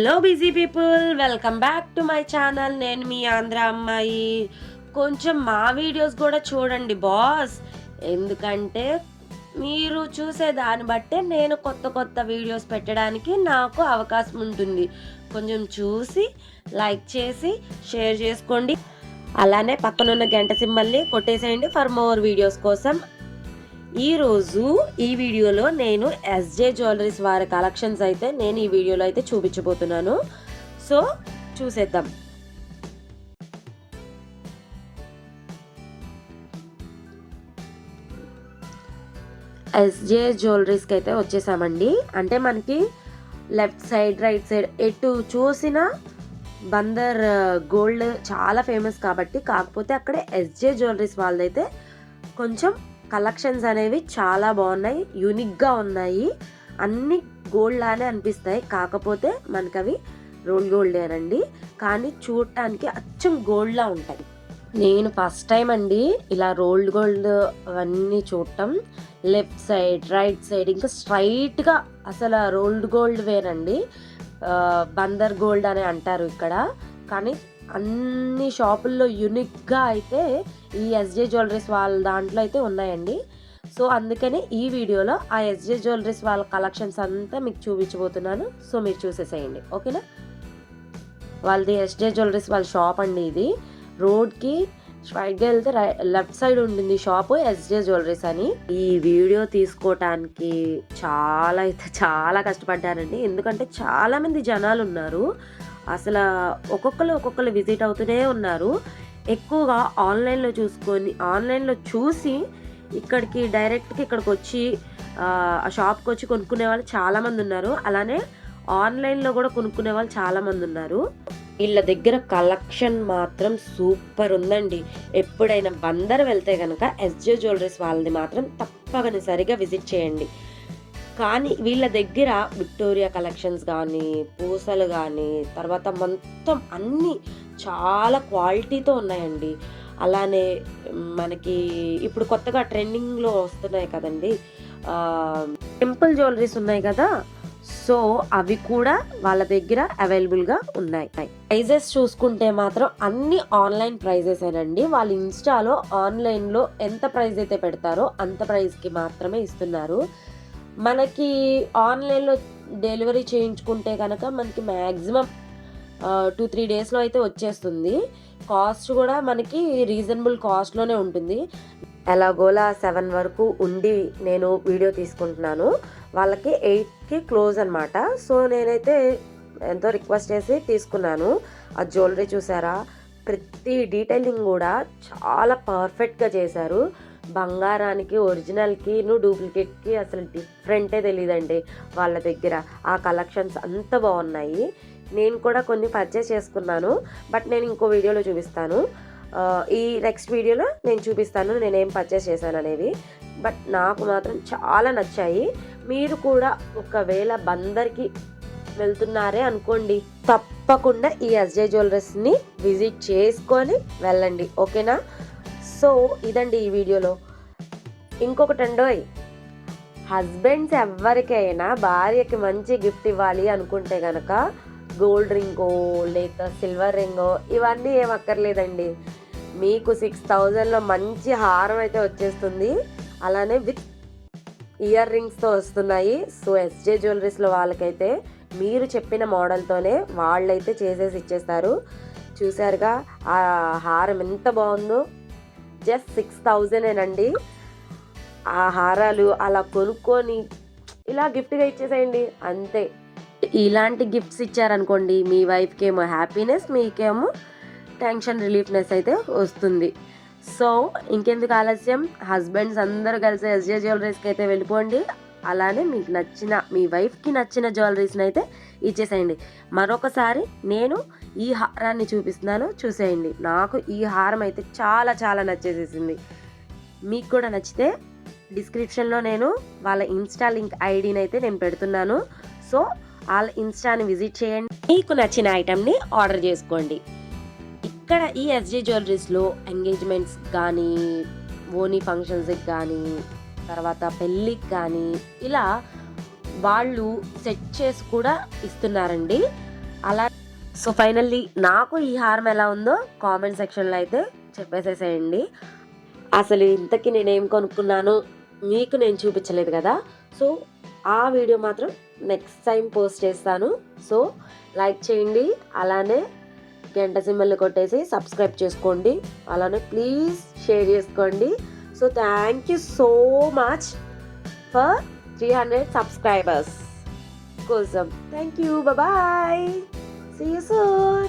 Hello busy people welcome back to my channel నేను మీ ఆంధ్ర అమ్మాయి. కొంచెం మా వీడియోస్ కూడా చూడండి బాస్ ఎందుకంటే మీరు చూసే దాన్ని బట్టే నేను కొత్త కొత్త వీడియోస్ పెట్టడానికి నాకు అవకాశం ఉంటుంది. కొంచెం చూసి లైక్ చేసి షేర్ చేసుకోండి. అలానే పక్కనున్న గంట సింబల్ని కొట్టేసేయండి ఫర్ మోర్ వీడియోస్ కోసం. ఈరోజు ఈ వీడియోలో నేను ఎస్జే జ్యువెలరీస్ వారి కలెక్షన్స్ అయితే నేను ఈ వీడియోలో అయితే చూపించబోతున్నాను. సో చూసేద్దాం. ఎస్జే జ్యువెలరీస్కి అయితే వచ్చేసామండి. అంటే మనకి లెఫ్ట్ సైడ్ రైట్ సైడ్ ఎటు చూసినా బందర్ గోల్డ్ చాలా ఫేమస్ కాబట్టి కాకపోతే అక్కడ ఎస్జే జ్యువెలరీస్ వాళ్ళదైతే కొంచెం కలెక్షన్స్ అనేవి చాలా బాగున్నాయి యూనిక్గా ఉన్నాయి. అన్ని గోల్డ్ లానే అనిపిస్తాయి. కాకపోతే మనకి అవి రోల్ గోల్డేనండి కానీ చూడటానికి అచ్చం గోల్డ్లా ఉంటాయి నేను ఫస్ట్ టైం అండి ఇలా రోల్డ్ గోల్డ్ అవన్నీ చూడటం. లెఫ్ట్ సైడ్ రైట్ సైడ్ ఇంకా స్ట్రైట్గా అసలు రోల్డ్ గోల్డ్ వేనండి బందర్ గోల్డ్ అని అంటారు ఇక్కడ. కానీ అన్ని షాపుల్లో యూనిక్గా అయితే ఈ ఎస్జే జ్యువెలరీస్ వాళ్ళ దాంట్లో అయితే ఉన్నాయండి. సో అందుకని ఈ వీడియోలో ఆ ఎస్జే జ్యువెలరీస్ వాళ్ళ కలెక్షన్స్ అంతా మీకు చూపించబోతున్నాను. సో మీరు చూసేసేయండి. ఓకేనా? వాళ్ళది ఎస్జే జ్యువెలరీస్ వాళ్ళ షాప్ అండి ఇది. రోడ్కి స్ట్రైట్గా వెళ్తే రై లెఫ్ట్ సైడ్ ఉంటుంది షాప్ ఎస్జే జ్యువెలరీస్ అని. ఈ వీడియో తీసుకోవటానికి చాలా అయితే చాలా కష్టపడ్డానండి ఎందుకంటే చాలామంది జనాలు ఉన్నారు. అసలు ఒక్కొక్కరు ఒక్కొక్కరు విజిట్ అవుతూనే ఉన్నారు. ఎక్కువగా ఆన్లైన్లో చూసుకొని ఆన్లైన్లో చూసి ఇక్కడికి డైరెక్ట్గా ఇక్కడికి వచ్చి ఆ, షాప్కి వచ్చి కొనుక్కునే వాళ్ళు చాలామంది ఉన్నారు. అలానే ఆన్లైన్లో కూడా కొనుక్కునే వాళ్ళు చాలామంది ఉన్నారు. వీళ్ళ దగ్గర కలెక్షన్ మాత్రం సూపర్ ఉందండి. ఎప్పుడైనా బందర్ వెళ్తే కనుక ఎస్జే జ్యువెలరీస్ వాళ్ళది మాత్రం తప్పనిసరిగా విజిట్ చేయండి. కానీ వీళ్ళ దగ్గర విక్టోరియా కలెక్షన్స్ కానీ పూసలు కానీ తర్వాత మొత్తం అన్నీ చాలా క్వాలిటీతో ఉన్నాయండి. అలానే మనకి ఇప్పుడు కొత్తగా ట్రెండింగ్లో వస్తున్నాయి కదండి. టెంపుల్ జ్యువెలరీస్ ఉన్నాయి కదా. సో అవి కూడా వాళ్ళ దగ్గర అవైలబుల్గా ఉన్నాయి. ప్రైజెస్ చూసుకుంటే మాత్రం అన్ని ఆన్లైన్ ప్రైజెస్ అండి వాళ్ళు ఇన్స్టాలో ఆన్లైన్లో ఎంత ప్రైస్ అయితే పెడతారో అంత ప్రైస్కి మాత్రమే ఇస్తున్నారు. మనకి ఆన్లైన్లో డెలివరీ చేయించుకుంటే కనుక మనకి మ్యాక్సిమం టూ త్రీ డేస్లో అయితే వచ్చేస్తుంది. కాస్ట్ కూడా మనకి రీజనబుల్ కాస్ట్లోనే ఉంటుంది. ఎలాగోలా సెవెన్ వరకు ఉండి నేను వీడియో తీసుకుంటున్నాను. వాళ్ళకి ఎయిట్కి క్లోజ్ అనమాట సో నేనైతే ఎంతో రిక్వెస్ట్ చేసి తీసుకున్నాను. ఆ జ్యువెలరీ చూసారా? ప్రతి డీటెయిలింగ్ కూడా చాలా పర్ఫెక్ట్గా చేశారు. బంగారానికి ఒరిజినల్కి డూప్లికేట్కి అసలు డిఫరెంటే తెలియదండి వాళ్ళ దగ్గర. ఆ కలెక్షన్స్ అంత బాగున్నాయి. నేను కూడా కొన్ని పర్చేస్ చేసుకున్నాను. బట్ నేను ఇంకో వీడియోలో చూపిస్తాను. ఈ నెక్స్ట్ వీడియోలో నేను చూపిస్తాను. నేనేం పర్చేస్ చేశాను అనేవి. బట్ నాకు మాత్రం చాలా నచ్చాయి. మీరు కూడా ఒకవేళ బందర్కి వెళ్తున్నారే అనుకోండి తప్పకుండా ఈ ఎస్జే జ్యువెలరీస్ని విజిట్ చేసుకొని వెళ్ళండి. ఓకేనా? సో ఇదండి ఈ వీడియోలో. ఇంకొకటి అండోయ్ హస్బెండ్స్ ఎవరికైనా భార్యకి మంచి గిఫ్ట్ ఇవ్వాలి అనుకుంటే కనుక గోల్డ్ రింగో లేక సిల్వర్ రింగో ఇవన్నీ ఏం అక్కర్లేదండి. మీకు సిక్స్ థౌజండ్లో మంచి హారం అయితే వచ్చేస్తుంది. అలానే విత్ ఇయర్ రింగ్స్తో వస్తున్నాయి. సో ఎస్జే జ్యువెలరీస్లో వాళ్ళకైతే మీరు చెప్పిన మోడల్తోనే వాళ్ళైతే చేసేసి ఇచ్చేస్తారు. చూసారుగా ఆ హారం ఎంత బాగుందో. జస్ట్ సిక్స్ థౌజండేనండి. ఆ హారాలు అలా కొనుక్కొని ఇలా గిఫ్ట్గా ఇచ్చేసేయండి అంతే. ఇలాంటి గిఫ్ట్స్ ఇచ్చారనుకోండి మీ వైఫ్కి ఏమో హ్యాపీనెస్ మీకేమో టెన్షన్ రిలీఫ్నెస్ అయితే వస్తుంది. సో ఇంకెందుకు ఆలస్యం? హస్బెండ్స్ అందరూ కలిసి ఎస్జే జ్యువెలరీస్కి అయితే వెళ్ళిపోండి. అలానే మీకు నచ్చిన మీ వైఫ్కి నచ్చిన జ్యువెలరీస్ని అయితే ఇచ్చేసేయండి. మరొకసారి నేను ఈ హారాన్ని చూపిస్తున్నాను చూసేయండి. నాకు ఈ హారం అయితే చాలా చాలా నచ్చేసేసింది. మీకు కూడా నచ్చితే డిస్క్రిప్షన్లో నేను వాళ్ళ ఇన్స్టా లింక్ ఐడిని అయితే నేను పెడుతున్నాను. సో వాళ్ళ ఇన్స్టాని విజిట్ చేయండి. మీకు నచ్చిన ఐటెంని ఆర్డర్ చేసుకోండి. ఇక్కడ ఈ ఎస్జే జ్యువెలరీస్లో ఎంగేజ్మెంట్స్ కానీ ఓనీ ఫంక్షన్స్కి కానీ తర్వాత పెళ్ళికి కానీ ఇలా వాళ్ళు సెట్ చేసి కూడా ఇస్తున్నారండి. అలా సో ఫైనల్లీ నాకు ఈ హారం ఎలా ఉందో కామెంట్ సెక్షన్లో అయితే చెప్పేసేసేయండి. అసలు ఇంతకీ నేనేం కొనుక్కున్నాను మీకు నేను చూపించలేదు కదా. సో ఆ వీడియో మాత్రం నెక్స్ట్ టైం పోస్ట్ చేస్తాను. సో లైక్ చేయండి అలానే గంట సింబల్ని కొట్టేసి సబ్స్క్రైబ్ చేసుకోండి. అలానే ప్లీజ్ షేర్ చేసుకోండి. So thank you so much for 300 subscribers. Kusum. Thank you. Bye bye. See you soon.